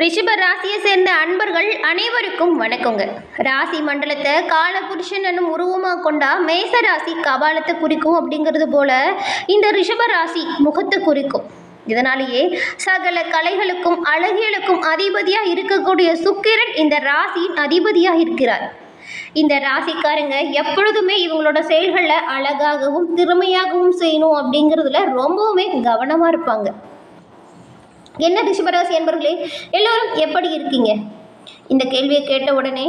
ரிஷப ராசியை சேர்ந்த அன்பர்கள் அனைவருக்கும் வணக்கங்க. ராசி மண்டலத்தை காலபுருஷன் என்னும் உருவமாக கொண்டா மேச ராசி கபாலத்தை குறிக்கும் அப்படிங்கிறது போல இந்த ரிஷப ராசி முகத்தை குறிக்கும். இதனாலேயே சகல கலைகளுக்கும் அழகியலுக்கும் அதிபதியாக இருக்கக்கூடிய சுக்கிரன் இந்த ராசியின் அதிபதியாக இருக்கிறார். இந்த ராசிக்காரங்க எப்பொழுதுமே இவங்களோட செயல்களில் அழகாகவும் திறமையாகவும் செய்யணும் அப்படிங்கிறதுல ரொம்பவுமே கவனமாக இருப்பாங்க. என்ன ரிஷபராசி என்பர்களே எல்லோரும் எப்படி இருக்கீங்க? இந்த கேள்வியை கேட்ட உடனே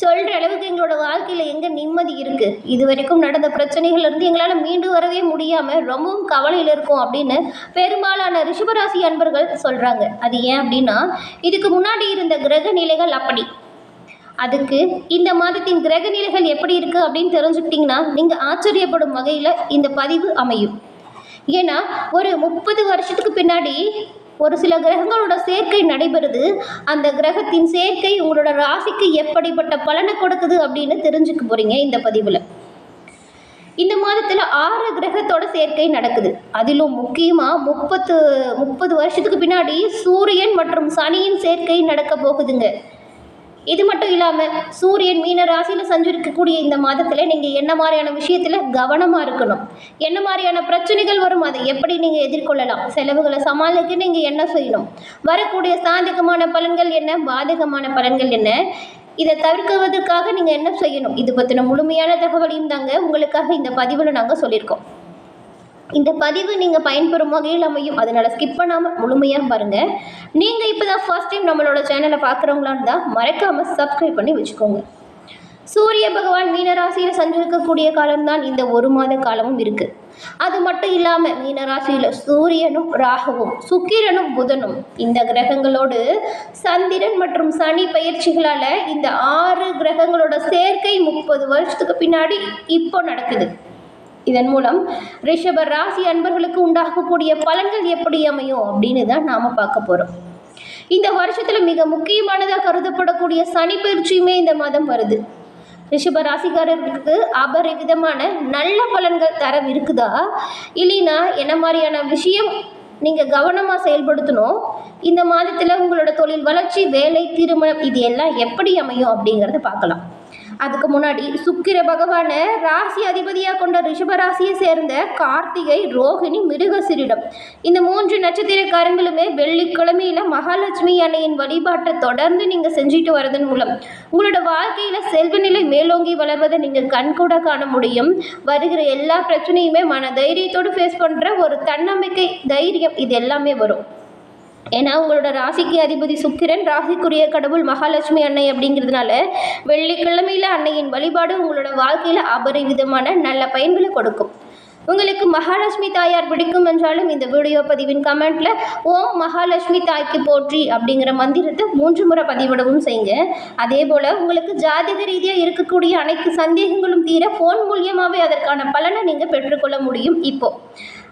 சொல்கிற அளவுக்கு எங்களோட வாழ்க்கையில் எங்கே நிம்மதி இருக்குது இது வரைக்கும் நடந்த பிரச்சனைகள்லேருந்து எங்களால் மீண்டு வரவே முடியாமல் ரொம்பவும் கவலையில் இருக்கும் அப்படின்னு பெரும்பாலான ரிஷபராசி அன்பர்கள் சொல்கிறாங்க அது ஏன் அப்படின்னா இதுக்கு முன்னாடி இருந்த கிரக நிலைகள் அப்படி. அதுக்கு இந்த மாதத்தின் கிரக நிலைகள் எப்படி இருக்குது அப்படின்னு தெரிஞ்சுக்கிட்டிங்கன்னா நீங்கள் ஆச்சரியப்படும் வகையில் இந்த பதிவு அமையும். ஏன்னா ஒரு முப்பது வருஷத்துக்கு பின்னாடி ஒரு சில கிரகங்களோட சேர்க்கை நடைபெறுது. அந்த கிரகத்தின் சேர்க்கை உங்களோட ராசிக்கு எப்படிப்பட்ட பலனை கொடுக்குது அப்படின்னு தெரிஞ்சுக்க போறீங்க இந்த பதிவில். இந்த மாதத்தில் ஆறு கிரகத்தோட சேர்க்கை நடக்குது. அதிலும் முக்கியமாக முப்பத்து முப்பது வருஷத்துக்கு பின்னாடி சூரியன் மற்றும் சனியின் சேர்க்கை நடக்க போகுதுங்க. இது மட்டும் இல்லாமல் சூரியன் மீன ராசியில் சஞ்சரிக்கக்கூடிய இந்த மாதத்தில் நீங்கள் என்ன மாதிரியான விஷயத்தில் கவனமாக இருக்கணும்? என்ன மாதிரியான பிரச்சனைகள் வரும்? அதை எப்படி நீங்கள் எதிர்கொள்ளலாம்? செலவுகளை சமாளிக்க நீங்கள் என்ன செய்யணும்? வரக்கூடிய சாதகமான பலன்கள் என்ன? பாதகமான பலன்கள் என்ன? இதை தவிர்க்குவதற்காக நீங்கள் என்ன செய்யணும்? இது பற்றின முழுமையான தகவலையும் தாங்க உங்களுக்காக இந்த பதிவில் நாங்கள் சொல்லியிருக்கோம். இந்த பதிவு நீங்கள் பயன்பெறும் வகையில் அமையும். அதனால் ஸ்கிப் பண்ணாமல் முழுமையாக பாருங்கள் நீங்கள் இப்போ தான் ஃபர்ஸ்ட் டைம் நம்மளோட சேனலை பார்க்குறவங்களா இருந்தால் மறக்காமல் சப்ஸ்கிரைப் பண்ணி வச்சுக்கோங்க. சூரிய பகவான் மீனராசியில் சஞ்சரிக்கக்கூடிய காலம்தான் இந்த ஒரு மாத காலமும் இருக்குது அது மட்டும் இல்லாமல் மீனராசியில் சூரியனும் ராகுவும் சுக்கிரனும் புதனும் இந்த கிரகங்களோடு சந்திரன் மற்றும் சனி பயிற்சிகளால் இந்த ஆறு கிரகங்களோட சேர்க்கை முப்பது வருஷத்துக்கு பின்னாடி இப்போ நடக்குது. இதன் மூலம் ரிஷப ராசி அன்பர்களுக்கு உண்டாகக்கூடிய பலன்கள் எப்படி அமையும் அப்படின்னு தான் நாம் பார்க்க போகிறோம் இந்த வருஷத்தில் மிக முக்கியமானதாக கருதப்படக்கூடிய சனி பயிற்சியுமே இந்த மாதம் வருது. ரிஷப ராசிக்காரர்களுக்கு அபரிவிதமான நல்ல பலன்கள் தரம் இருக்குதா? இல்லைன்னா என்ன மாதிரியான விஷயம் நீங்கள் கவனமாக செயல்படுத்தணும்? இந்த மாதத்தில் உங்களோட தொழில் வளர்ச்சி வேலை திருமணம் இது எல்லாம் எப்படி அமையும் அப்படிங்கிறத பார்க்கலாம். அதுக்கு முன்னாடி சுக்கிர பகவானை ராசி அதிபதியாக கொண்ட ரிஷபராசியை சேர்ந்த கார்த்திகை ரோகிணி மிருகசிரிடம் இந்த மூன்று நட்சத்திரக்காரங்களுமே வெள்ளிக்கிழமையில மகாலட்சுமி அன்னையின் வழிபாட்டை தொடர்ந்து நீங்கள் செஞ்சுட்டு வரதன் மூலம் உங்களோட வாழ்க்கையில் செல்வநிலை மேலோங்கி வளர்வதை நீங்கள் கண்கூட காண முடியும். வருகிற எல்லா பிரச்சனையுமே மன தைரியத்தோடு ஃபேஸ் பண்ணுற ஒரு தன்னம்பிக்கை தைரியம் இது எல்லாமே வரும். ஏன்னா உங்களோட ராசிக்கு அதிபதி சுக்கிரன் ராசிக்குரிய கடவுள் மகாலட்சுமி அன்னை அப்படிங்கிறதுனால வெள்ளிக்கிழமையில் அன்னையின் வழிபாடு உங்களோட வாழ்க்கையில் அபரிவிதமான நல்ல பயன்களை கொடுக்கும். உங்களுக்கு மகாலட்சுமி தாயார் பிடிக்கும் என்றாலும் இந்த வீடியோ பதிவின் கமெண்ட்ல ஓம் மகாலட்சுமி தாய்க்கு போற்றி அப்படிங்கிற மந்திரத்தை மூன்று முறை பதிவிடவும் செய்யுங்க. அதே போல் உங்களுக்கு ஜாதக ரீதியாக இருக்கக்கூடிய அனைத்து சந்தேகங்களும் தீர ஃபோன் மூலியமாகவே அதற்கான பலனை நீங்கள் பெற்றுக்கொள்ள முடியும் இப்போ.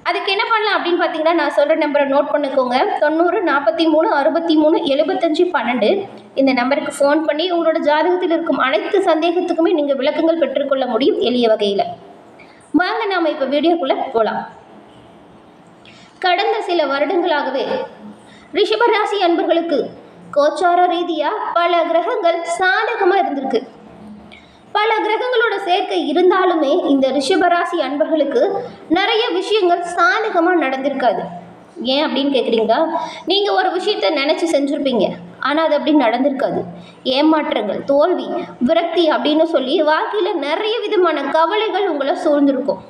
அதுக்கு என்ன பண்ணலாம் அப்படின்னு பார்த்தீங்கன்னா நான் சொல்கிற நம்பரை நோட் பண்ணிக்கோங்க. தொண்ணூறு நாற்பத்தி மூணு அறுபத்தி மூணு எழுபத்தஞ்சு பன்னெண்டு. இந்த நம்பருக்கு ஃபோன் பண்ணி உங்களோட ஜாதகத்தில் இருக்கும் அனைத்து சந்தேகத்துக்குமே நீங்கள் விளக்கங்கள் பெற்றுக்கொள்ள முடியும் எளிய வகையில். வாங்க நாம் இப்போ வீடியோக்குள்ளே போகலாம் கடந்த சில வருடங்களாகவே ரிஷபராசி அன்பர்களுக்கு கோச்சார ரீதியாக பல கிரகங்கள் சாதகமாக இருந்திருக்கு. பல கிரகங்களோட சேர்க்கை இருந்தாலுமே இந்த ரிஷபராசி அன்பர்களுக்கு நிறைய விஷயங்கள் சாதகமாக நடந்திருக்காது. ஏன் அப்படின்னு கேட்குறீங்களா நீங்கள் ஒரு விஷயத்த நினச்சி செஞ்சுருப்பீங்க. ஆனால் அது அப்படி நடந்திருக்காது. ஏமாற்றங்கள் தோல்வி விரக்தி அப்படின்னு சொல்லி வாழ்க்கையில் நிறைய விதமான கவலைகள் உங்களை சூழ்ந்திருக்கும்.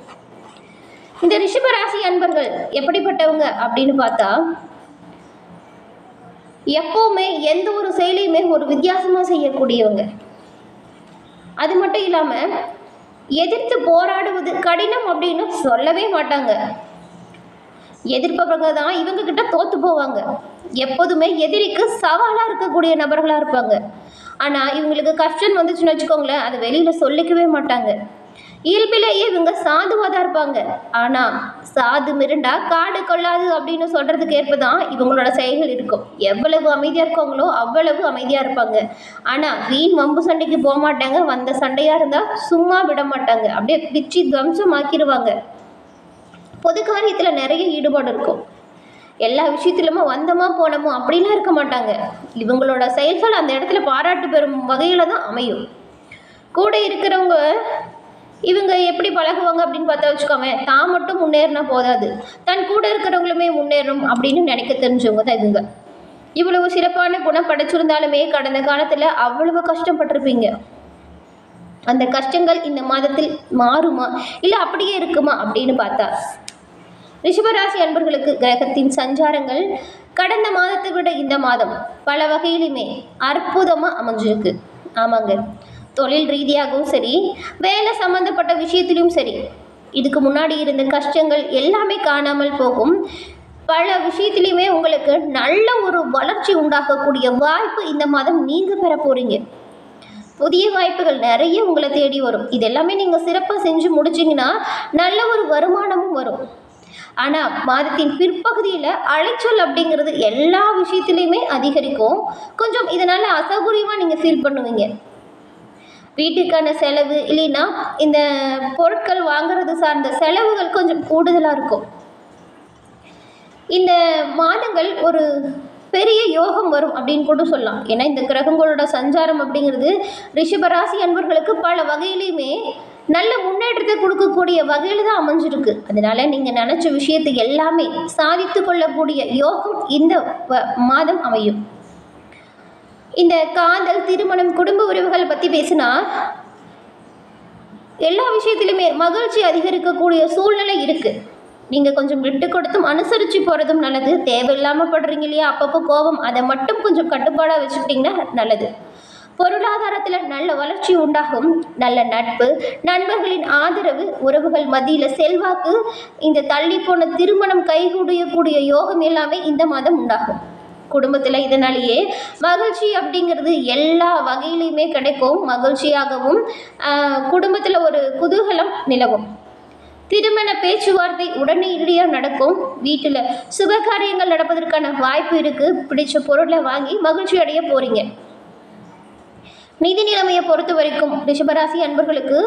இந்த ரிஷபராசி அன்பர்கள் எப்படிப்பட்டவங்க அப்படின்னு பார்த்தா எப்போவுமே எந்த ஒரு செயலையுமே ஒரு வித்தியாசமாக செய்யக்கூடியவங்க. அது மட்டும் இல்லாமல் எதிர்த்து போராடுவது கடினம் அப்படின்னு சொல்லவே மாட்டாங்க. எதிர்ப்பவங்க தான் இவங்க கிட்ட தோத்து போவாங்க. எப்போதுமே எதிரிக்கு சவாலாக இருக்கக்கூடிய நபர்களாக இருப்பாங்க. ஆனால் இவங்களுக்கு கஷ்டம் வந்துச்சுன்னு வச்சுக்கோங்களேன் அதை வெளியில் சொல்லிக்கவே மாட்டாங்க. இயல்பிலேயே இவங்க சாதுவாக தான் இருப்பாங்க. ஆனால் சாது மிருண்டா காடு கொள்ளாது அப்படின்னு சொல்கிறதுக்கு ஏற்ப தான் இவங்களோட செயல்கள் இருக்கும். எவ்வளவு அமைதியாக இருக்காங்களோ அவ்வளவு அமைதியாக இருப்பாங்க. ஆனால் வீண் வம்பு சண்டைக்கு போக மாட்டாங்க. வந்த சண்டையாக இருந்தால் சும்மா விட மாட்டாங்க. அப்படியே பிச்சு துவம்சமாக்கிடுவாங்க பொது காரியத்தில் நிறைய ஈடுபாடு இருக்கும். எல்லா விஷயத்துலையுமே வந்தோமா போனோமோ அப்படிலாம் இருக்க மாட்டாங்க. இவங்களோட செயல்கள் அந்த இடத்துல பாராட்டு பெறும் வகையில் தான் அமையும். கூட இருக்கிறவங்க இவங்க எப்படி பழகுவாங்க அப்படின்னு பார்த்தா வச்சுக்கோங்க தான் மட்டும் முன்னேறினா போதாது. தன் கூட இருக்கிறவங்களுமே முன்னேறணும் அப்படின்னு நினைக்க தெரிஞ்சவங்க தான் இவங்க. இவ்வளவு சிறப்பான குணம் படைச்சிருந்தாலுமே கடந்த காலத்தில் அவ்வளவு கஷ்டப்பட்டிருப்பீங்க. அந்த கஷ்டங்கள் இந்த மாதத்தில் மாறுமா? இல்லை அப்படியே இருக்குமா அப்படின்னு பார்த்தா? ரிஷபராசி அன்பர்களுக்கு கிரகத்தின் சஞ்சாரங்கள் கடந்த மாதத்தை விட இந்த மாதம் பல வகையிலுமே அற்புதமாக அமைஞ்சிருக்கு. ஆமாங்க. தொழில் ரீதியாகவும் சரி வேலை சம்மந்தப்பட்ட விஷயத்திலும் சரி இதுக்கு முன்னாடி இருந்த கஷ்டங்கள் எல்லாமே காணாமல் போகும். பல விஷயத்திலையுமே உங்களுக்கு நல்ல ஒரு வளர்ச்சி உண்டாகக்கூடிய வாய்ப்பு இந்த மாதம் நீங்கள் பெற போகிறீங்க புதிய வாய்ப்புகள் நிறைய உங்களை தேடி வரும். இது எல்லாமே நீங்கள் சிறப்பாக செஞ்சு முடிச்சிங்கன்னா நல்ல ஒரு வருமானமும் வரும். ஆனால் மாதத்தின் பிற்பகுதியில் அலைச்சல் அப்படிங்கிறது எல்லா விஷயத்துலையுமே அதிகரிக்கும். கொஞ்சம் இதனால் அசௌகரியமாக நீங்கள் ஃபீல் பண்ணுவீங்க. வீட்டுக்கான செலவு இல்லைன்னா இந்த பொருட்கள் வாங்குறது சார்ந்த செலவுகள் கொஞ்சம் கூடுதலாக இருக்கும். இந்த மாதங்கள் ஒரு பெரிய யோகம் வரும் அப்படின்னு கூட சொல்லலாம். ஏன்னா இந்த கிரகங்களோட சஞ்சாரம் அப்படிங்கிறது ரிஷபராசி அன்பர்களுக்கு பல வகையிலையுமே நல்ல முன்னேற்றத்தை கொடுக்கக்கூடிய வகையில் தான் அமைஞ்சிருக்கு. அதனால நீங்கள் நினச்ச விஷயத்தை எல்லாமே சாதித்து கொள்ளக்கூடிய யோகம் இந்த வ- மாதம் அமையும். இந்த காதல் திருமணம் குடும்ப உறவுகளை பற்றி பேசினா எல்லா விஷயத்திலுமே மகிழ்ச்சி அதிகரிக்கக்கூடிய சூழ்நிலை இருக்குது நீங்கள் கொஞ்சம் விட்டு கொடுத்தும் அனுசரித்து போகிறதும் நல்லது. தேவையில்லாமல் படுறீங்க இல்லையா? அப்பப்போ கோபம். அதை மட்டும் கொஞ்சம் கட்டுப்பாடாக வச்சுக்கிட்டிங்கன்னா நல்லது. பொருளாதாரத்தில் நல்ல வளர்ச்சி உண்டாகும். நல்ல நட்பு நண்பர்களின் ஆதரவு உறவுகள் மத்தியில் செல்வாக்கு இந்த தள்ளி போன திருமணம் கைகூடியக்கூடிய யோகம் எல்லாமே இந்த மாதம் உண்டாகும். குடும்பத்தில் இதனாலேயே மகிழ்ச்சி அப்படிங்கிறது எல்லா வகையிலையுமே கிடைக்கும். மகிழ்ச்சியாகவும் குடும்பத்தில் ஒரு குதூகலம் நிலவும். திருமண பேச்சுவார்த்தை உடனடியாக நடக்கும். வீட்டில் சுபகாரியங்கள் நடப்பதற்கான வாய்ப்பு இருக்குது பிடிச்ச பொருளை வாங்கி மகிழ்ச்சி அடைய போகிறீங்க நிதி நிலைமையை பொறுத்த வரைக்கும் ரிஷபராசி அன்பர்களுக்கு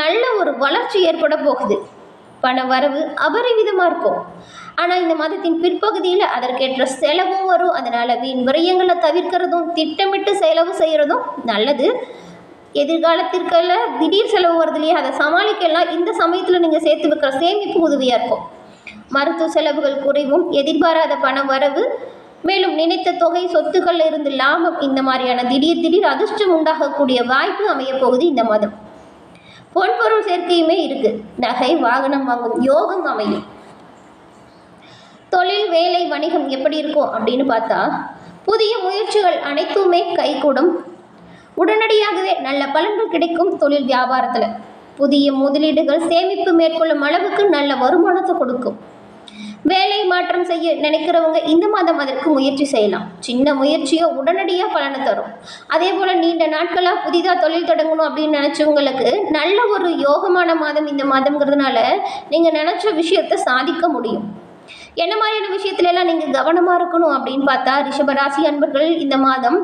நல்ல ஒரு வளர்ச்சி ஏற்பட போகுது. பண வரவு அபரிவிதமாக இருக்கும். ஆனால் இந்த மாதத்தின் பிற்பகுதியில் அதற்கேற்ற செலவும் வரும். அதனால் வீண் விரயங்களை தவிர்க்கிறதும் திட்டமிட்டு செலவு செய்கிறதும் நல்லது. எதிர்காலத்திற்கெல்லாம் திடீர் செலவு வருது இல்லையா? அதை சமாளிக்கலாம். இந்த சமயத்தில் நீங்கள் சேர்த்து வைக்கிற சேமிப்பு உதவியாக இருக்கும். மருத்துவ செலவுகள் குறைவும் எதிர்பாராத பண வரவு மேலும் நினைத்த தொகை சொத்துக்கள் இருந்து லாபம் இந்த மாதிரியான திடீர் திடீர் அதிர்ஷ்டம் உண்டாகக்கூடிய வாய்ப்பு அமையப் போகுது இந்த மாதம். பொன்பொருள் சேர்க்கையுமே இருக்கு. நகை வாகனம் வாங்கும் யோகம் அமையும். தொழில் வேலை வணிகம் எப்படி இருக்கும் அப்படின்னு பார்த்தா புதிய முயற்சிகள் அனைத்துமே கைகூடும். உடனடியாகவே நல்ல பலன்கள் கிடைக்கும் தொழில் வியாபாரத்தில். புதிய முதலீடுகள் சேமிப்பு மேற்கொள்ளும் அளவுக்கு நல்ல வருமானத்தை கொடுக்கும். வேலை மாற்றம் செய்ய நினைக்கிறவங்க இந்த மாதம் அதற்கு முயற்சி செய்யலாம். சின்ன முயற்சியோ உடனடியாக பலனை தரும். அதே போல் நீண்ட நாட்களாக புதிதாக தொழில் தொடங்கணும் அப்படின்னு நினச்சவங்களுக்கு நல்ல ஒரு யோகமான மாதம் இந்த மாதங்கிறதுனால நீங்கள் நினச்ச விஷயத்தை சாதிக்க முடியும். என்ன மாதிரியான விஷயத்துல எல்லாம் நீங்கள் கவனமாக இருக்கணும் அப்படின்னு பார்த்தா ரிஷபராசி அன்பர்கள் இந்த மாதம்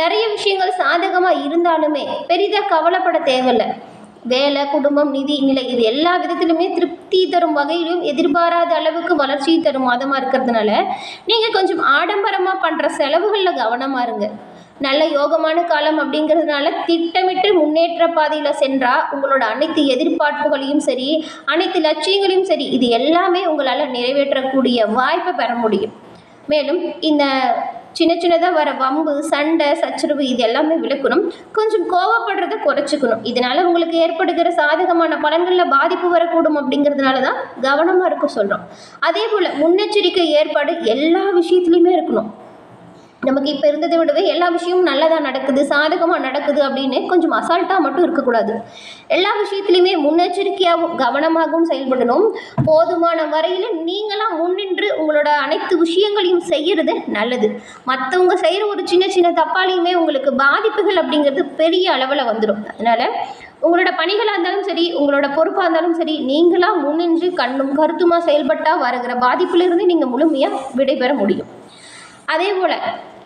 நிறைய விஷயங்கள் சாதகமாக இருந்தாலுமே பெரிதாக கவலைப்பட தேவையில்லை. வேலை குடும்பம் நிதி நிலை இது எல்லா விதத்திலுமே திருப்தி தரும் வகையிலும் எதிர்பாராத அளவுக்கு வளர்ச்சி தரும் மாதமாக இருக்கிறதுனால நீங்கள் கொஞ்சம் ஆடம்பரமாக பண்ணுற செலவுகளில் கவனமாக இருங்க. நல்ல யோகமான காலம் அப்படிங்கிறதுனால திட்டமிட்டு முன்னேற்ற பாதையில் சென்றால் உங்களோட அனைத்து எதிர்பார்ப்புகளையும் சரி அனைத்து லட்சியங்களையும் சரி இது எல்லாமே உங்களால் நிறைவேற்றக்கூடிய வாய்ப்பை பெற முடியும். மேலும் இந்த சின்ன சின்னதாக வர வம்பு சண்டை சச்சரவு இது எல்லாமே விளக்கணும். கொஞ்சம் கோவப்படுறதை குறைச்சிக்கணும். இதனால் உங்களுக்கு ஏற்படுகிற சாதகமான பலன்களில் பாதிப்பு வரக்கூடும் அப்படிங்கிறதுனால தான் கவனமாக இருக்க சொல்கிறோம் அதே போல் முன்னெச்சரிக்கை ஏற்பாடு எல்லா விஷயத்துலையுமே இருக்கணும். நமக்கு இப்போ இருந்ததை விடவே எல்லா விஷயமும் நல்லதாக நடக்குது சாதகமாக நடக்குது அப்படின்னு கொஞ்சம் அசால்ட்டாக மட்டும் இருக்கக்கூடாது. எல்லா விஷயத்துலையுமே முன்னெச்சரிக்கையாகவும் கவனமாகவும் செயல்படணும். போதுமான வரையில் நீங்களாம் முன்னின்று உங்களோட அனைத்து விஷயங்களையும் செய்கிறது நல்லது. மற்றவங்க செய்கிற ஒரு சின்ன சின்ன தப்பாலையுமே உங்களுக்கு பாதிப்புகள் அப்படிங்கிறது பெரிய அளவில் வந்துடும் அதனால் உங்களோட பணிகளாக இருந்தாலும் சரி உங்களோட பொறுப்பாக இருந்தாலும் சரி நீங்களாக முன்னின்று கண்ணும் கருத்துமாக செயல்பட்டால் வருகிற பாதிப்புலேருந்து நீங்கள் முழுமையாக விடைபெற முடியும். அதே போல்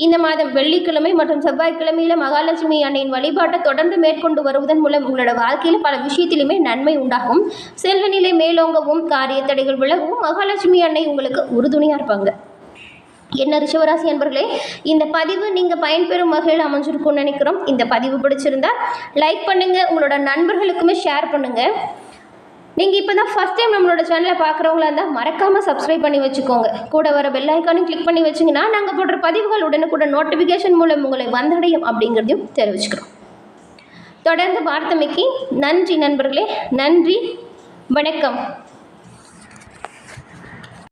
இந்த மாதம் வெள்ளிக்கிழமை மற்றும் செவ்வாய்க்கிழமையில் மகாலட்சுமி அன்னையின் வழிபாட்டை தொடர்ந்து மேற்கொண்டு வருவதன் மூலம் உங்களோட வாழ்க்கையில் பல விஷயத்திலுமே நன்மை உண்டாகும். செல்வ நிலை மேலோங்கவும் காரிய தடைகள் விலகவும் மகாலட்சுமி அன்னை உங்களுக்கு உறுதுணையாக இருப்பாங்க. என்ன ரிஷவராசி அன்பர்களே இந்த பதிவு நீங்கள் பயன்பெறும் வகையில் அமைஞ்சிருக்கும்னு நினைக்கிறோம். இந்த பதிவு பிடிச்சிருந்தா லைக் பண்ணுங்கள் உங்களோட நண்பர்களுக்குமே ஷேர் பண்ணுங்கள் நீங்கள் இப்போ தான் ஃபஸ்ட் டைம் நம்மளோட சேனலை பார்க்குறவங்களா இருந்தால் மறக்காமல் சப்ஸ்கிரைப் பண்ணி வச்சுக்கோங்க. கூட வர பெல் ஐக்கானையும் கிளிக் பண்ணி வச்சிங்கன்னா நாங்கள் போடுற பதிவுகள் உடனுக்குடன் நோட்டிஃபிகேஷன் மூலம் உங்களை வந்தடையும் அப்படிங்கிறதையும் தெரிவிச்சுக்கிறோம். தொடர்ந்து வார்த்தமைக்கு நன்றி நண்பர்களே. நன்றி. வணக்கம்.